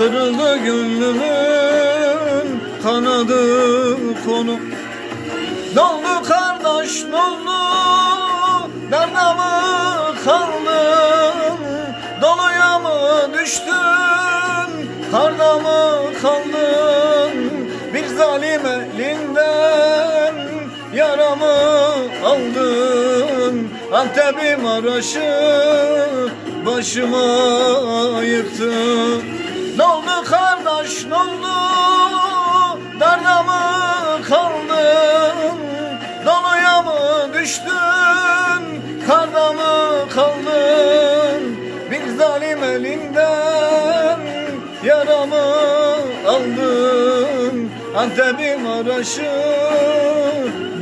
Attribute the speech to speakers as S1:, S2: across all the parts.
S1: Kırıldı gönlümün Kanadı konu. Doldu kardeş doldu Nerede mı kaldın Doluya mı düştün Karda mı kaldın? Bir zalim elinden Yaramı aldın? Antep'im araşı Başıma yıktın oldu Darda mı kaldın Doluya mı düştün? Karda mı kaldın Bir zalim elinden Yaramı aldın. Antep'im araşı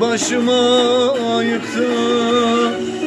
S1: Başıma yıktın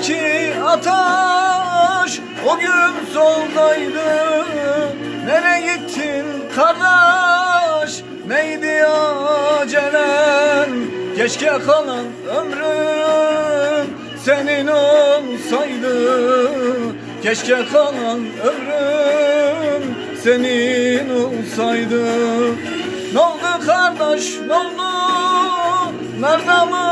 S1: İçimdeki ateş. O gün soldaydı. Nereye gittin kardeş? Neydi acelen? Keşke kalan ömrüm senin olsaydı. Keşke kalan ömrüm senin olsaydı. Ne oldu kardeş ne oldu? Nerede Dolu